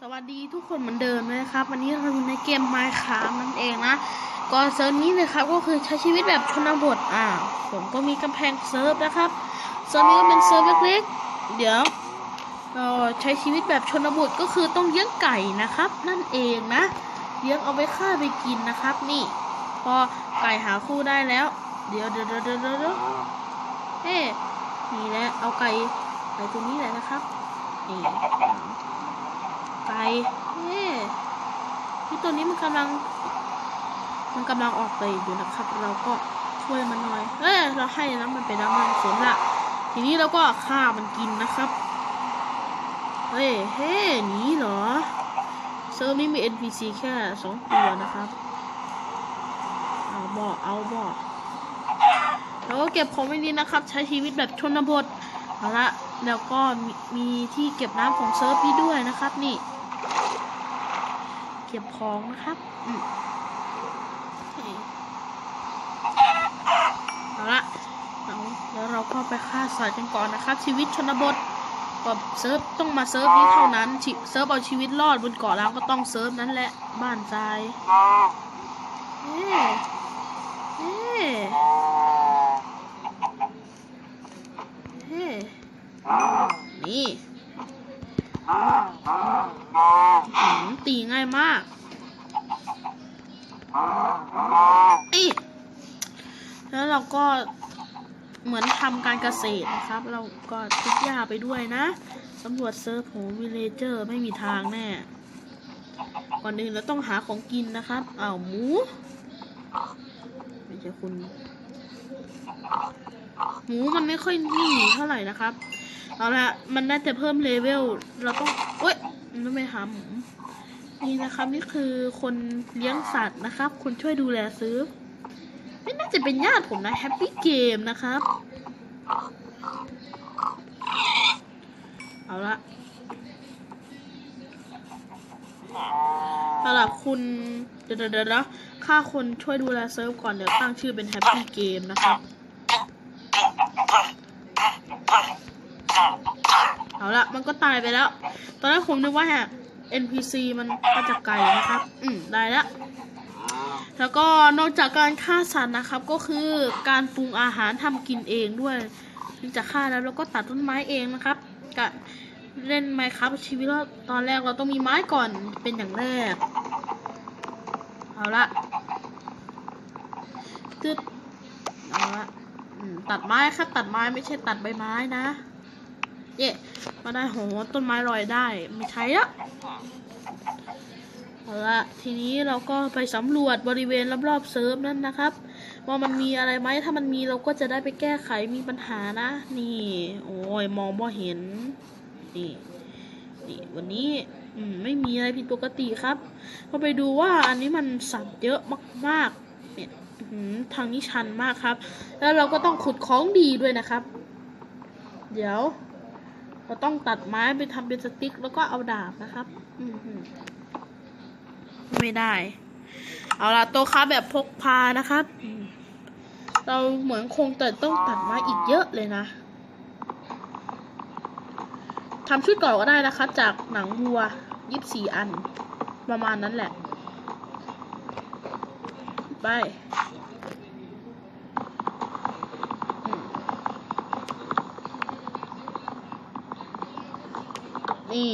สวัสดีทุกคนเหมือนเดิมนะครับ วันนี้เราอยู่ในเกม Minecraft นั่นเองนะก็เซิร์ฟนี้เลยครับก็คือใช้ชีวิตแบบชนบทอ่าผมก็มีกำแพงเซิร์ฟนะครับเซิร์ฟนี้ก็เป็นเซิร์ฟเล็กๆ เดี๋ยวเราใช้ชีวิตแบบชนบทก็คือต้องเลี้ยงไก่นะครับ นั่นเองนะเลี้ยงเอาไปฆ่าไปกินนะครับ นี่ พอไก่หาคู่ได้แล้ว เดี๋ยวเดี๋ยวเดี๋ยวเดี๋ยวเดี๋ยวเฮ้นี่แหละเอาไก่ไก่ตัวนี้แหละนะครับนี่ ไก่เฮ้ที่ตัวนี้มันกำลัง มันกำลังออกไปอยู่นะครับ เราก็ช่วยมันหน่อย เอ้ยเราให้น้ำมันไปน้ำมันสนละ ทีนี้เราก็ฆ่ามันกินนะครับ เฮ้ยเฮ้หนีเหรอ เซิร์ฟนี้มี NPC แค่สองตัวนะครับ เอาบ่เอาบ่แล้วก็เก็บของไว้ดีนะครับ ใช้ชีวิตแบบชนบทเอาละแล้วก็มีมีที่เก็บน้ำของเซิร์ฟนี้ด้วยนะครับนี่เก็บของนะครับอืมนี่เอาละเอาแล้วเราก็ไปฆ่าสัตว์กันก่อนนะครับ ชีวิตชนบทกับเซิร์ฟต้องมาเซิร์ฟนี้เท่านั้นชิเซิร์ฟเอาชีวิตรอดบนเกาะล้างก็ต้องเซิร์ฟนั้นแหละบ้านทรายเอ๊ะเอ๊ะเฮ้นี่หืมตี ง่ายมากอีแล้วเราก็เหมือนทำการเกษตรนะครับ เราก็ทุกหญ้าไปด้วยนะสำรวจเซิร์ฟโหวิเลเจอร์ไม่มีทางแน่ ก่อนอื่นเราต้องหาของกินนะครับอ้าวหมู ไม่ใช่คุณ หมูมันไม่ค่อยนิ่งเท่าไหร่นะครับ เอาละมันน่าจะเพิ่มเลเวล เราต้องเอ้ย มันต้องไปหาหมู นี่นะครับนี่คือคนเลี้ยงสัตว์นะครับ คนช่วยดูแลซื้อไม่น่าจะเป็นญาติผมนะแฮปปี้เกมนะครับ เอาละเอาล่ะคุณเดี๋ยวเดี๋ยวเดี๋ยวนะค่าคนช่วยดูแลเซิร์ฟก่อนเดี๋ยวตั้งชื่อเป็นแฮปปี้เกมนะครับ เอาละมันก็ตายไปแล้ว ตอนแรกผมนึกว่า NPC มันมาจากไก่นะครับ อืมได้แล้ว แล้วก็นอกจากการฆ่าสัตว์นะครับ ก็คือการปรุงอาหารทำกินเองด้วยถึงจะฆ่าแล้วเราก็ตัดต้นไม้เองนะครับกะเล่นไมครับชีวิตเราตอนแรกเราต้องมีไม้ก่อนเป็นอย่างแรก เอาละตึ๊ดเอาละอืมตัดไม้ครับ ตัดไม้ไม่ใช่ตัดใบไม้นะ เย่มาได้โหต้นไม้ลอยได้ไม่ใช่อะเอาละทีนี้เราก็ไปสำรวจบริเวณรอบๆเซิร์ฟนั่นนะครับ ว่ามันมีอะไรไหมถ้ามันมีเราก็จะได้ไปแก้ไขมีปัญหานะ นี่ โอ้ยมองบ่เห็นนี่นี่วันนี้อืมไม่มีอะไรผิดปกติครับก็ไปดูว่าอันนี้มันสัตว์เยอะมากๆเนี่ยอื้อหือทางนี้ชันมากครับ แล้วเราก็ต้องขุดของดีด้วยนะครับ เดี๋ยว เราต้องตัดไม้ไปทำเป็นสติ๊ก แล้วก็เอาดาบนะครับอือหือไม่ได้ เอาละโตะค้าแบบพกพานะครับอืมเราเหมือนคงแต่ต้องตัดไม้อีกเยอะเลยนะทำชุดก่อนก็ได้นะคะ จากหนังวัวยี่สิบสี่อัน ประมาณนั้นแหละ ไป นี่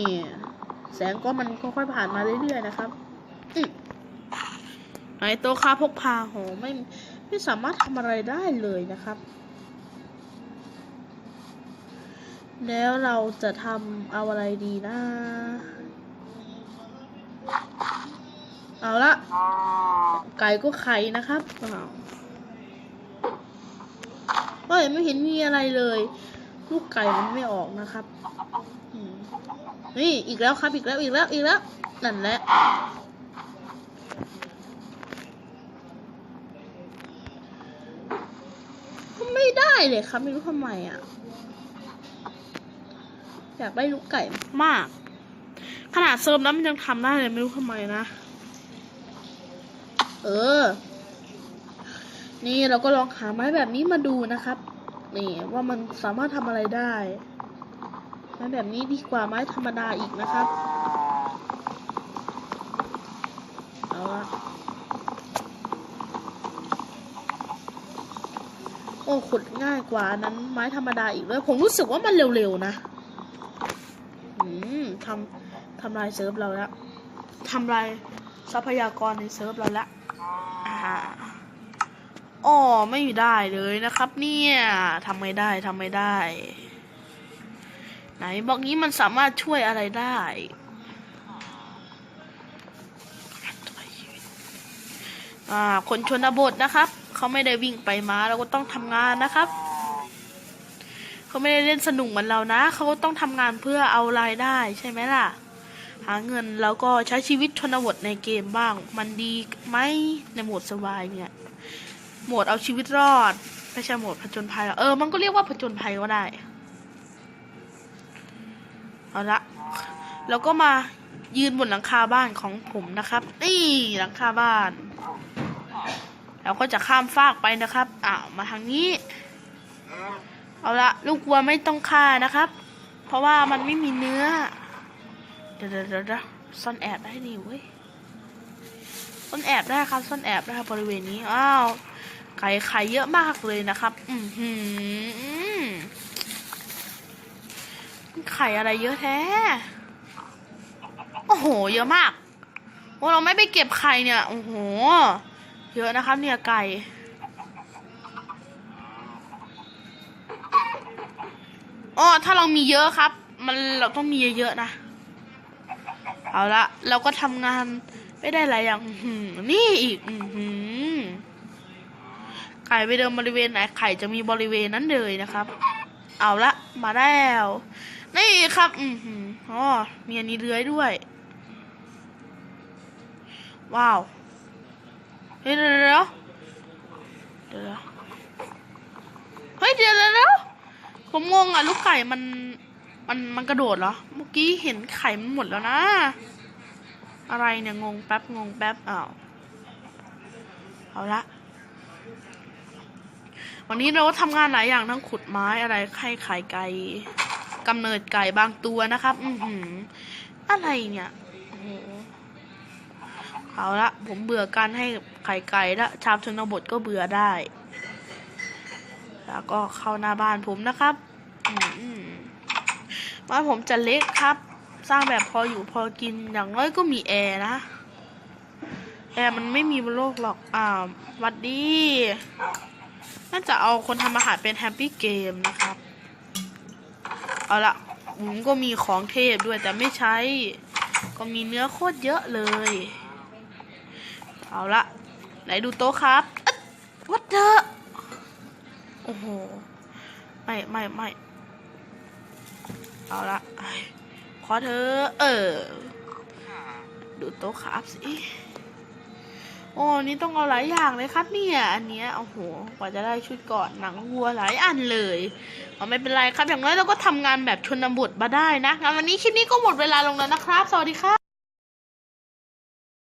แสงก็มันค่อยๆผ่านมาเรื่อยๆนะครับไอตัวค้าพกพาโหไม่ไม่สามารถทำอะไรได้เลยนะครับ แล้วเราจะทำเอาอะไรดีนะ เอาละ ไก่ก็ไข่นะครับอ้าเฮ้ยไม่เห็นมีอะไรเลย ลูกไก่มันไม่ออกนะครับ นี่อีกแล้วครับ อีกแล้วอีกแล้วอีกแล้ว นั่นแหละไม่ได้เลยครับไม่รู้ทำไมอะ อยากได้ลูกไก่มาก ขนาดเซิร์ฟนั้นมันยังทำได้เลยไม่รู้ทำไมนะ เออ นี่เราก็ลองหาไม้แบบนี้มาดูนะครับ นี่ว่ามันสามารถทำอะไรได้ ไม้แบบนี้ดีกว่าไม้ธรรมดาอีกนะครับ เอาละโอ้ขุดง่ายกว่านั้นไม้ธรรมดาอีกเลยผมรู้สึกว่ามันเร็วๆนะอืมทำทำลายเซิร์ฟเราแล้วทำลายทรัพยากรในเซิร์ฟเราแล้วอ๋อไม่ได้เลยนะครับ เนี่ยทำไม่ได้ทำไม่ได้ ไหนบอกนี้มันสามารถช่วยอะไรได้อาคนชนบทนะครับ เขาไม่ได้วิ่งไปมาเราก็ต้องทำงานนะครับ เขาไม่ได้เล่นสนุกเหมือนเรานะ เขาก็ต้องทำงานเพื่อเอารายได้ใช่ไหมล่ะ หาเงินแล้วก็ใช้ชีวิตชนบทในเกมบ้าง มันดีไหมในโหมดสบายเนี่ย โหมดเอาชีวิตรอดไม่ใช่โหมดผจญภัยเออ มันก็เรียกว่าผจญภัยก็ได้ เอาละแล้วก็มายืนบนหลังคาบ้านของผมนะครับ นี่หลังคาบ้าน แล้วก็จะข้ามฟากไปนะครับอ่ามาทางนี้ เอาละลูกวัวไม่ต้องฆ่านะครับ เพราะว่ามันไม่มีเนื้อ เดี๋ยวเดี๋ยวซ่อนแอบได้ดีเว้ยซ่อนแอบได้ครับซ่อนแอบได้ครับบริเวณนี้ อ้าวไข่ไข่เยอะมากเลยนะครับ อือหือ ไข่อะไรเยอะแท้ โอ้โห เยอะมากโอ้เราไม่ไปเก็บไข่เนี่ย โอ้โห เยอะนะครับเนี่ยไก่ อ๋อ ถ้าเรามีเยอะครับ มันเราต้องมีเยอะๆนะ เอาละ เราก็ทำงานไม่ได้หลายอย่าง นี่อีกไข่ไปเดินบริเวณไหน ไข่จะมีบริเวณนั้นเลยนะครับ เอาละมาแล้ว นี่ครับ อือหืออ๋อมีอันนี้เลื้อยด้วย ว้าวเฮ้ยเดี๋ยวเดี๋ยวเดี๋ยวเฮ้ยเดี๋ยวเดี๋ยวเดี๋ยวผมงงอะลูกไก่มันมันมันกระโดดเหรอ เมื่อกี้เห็นไข่มันหมดแล้วนะ อะไรเนี่ยงงแป๊บงงแป๊บอ้าวเอาละ วันนี้เราก็ทำงานหลายอย่างทั้งขุดไม้อะไรไข่ไข่ไก่กำเนิดไก่บางตัวนะครับ อือหือ อะไรเนี่ยโอ้โหเอาละผมเบื่อการให้ไข่ไก่ละชาวชนบทก็เบื่อได้ แล้วก็เข้าหน้าบ้านผมนะครับอืมบ้านผมจะเล็กครับ สร้างแบบพออยู่พอกินอย่างน้อยก็มีแอร์นะแอร์มันไม่มีบนโลกหรอกอ่าวัดดี น่าจะเอาคนทำอาหารเป็นแฮปปี้เกมนะครับ เอาละผมก็มีของเทพด้วยแต่ไม่ใช้ ก็มีเนื้อโคตรเยอะเลย เอาละไหนดูโต๊ะครับวัดเดอโอ้โห ไม่ไม่ไม่เอาละขอเธอ เออ ดูโต๊ะครับสิ โอ้นี่ต้องเอาหลายอย่างเลยครับเนี่ย อันเนี้ยโอ้โห กว่าจะได้ชุดเก่อนหนังวัวหลายอันเลยเอาไม่เป็นไรครับ อย่างน้อยเราก็ทำงานแบบชนบทมาได้นะงั้นวันนี้คลิปนี้ก็หมดเวลาลงแล้วนะครับ สวัสดีครับ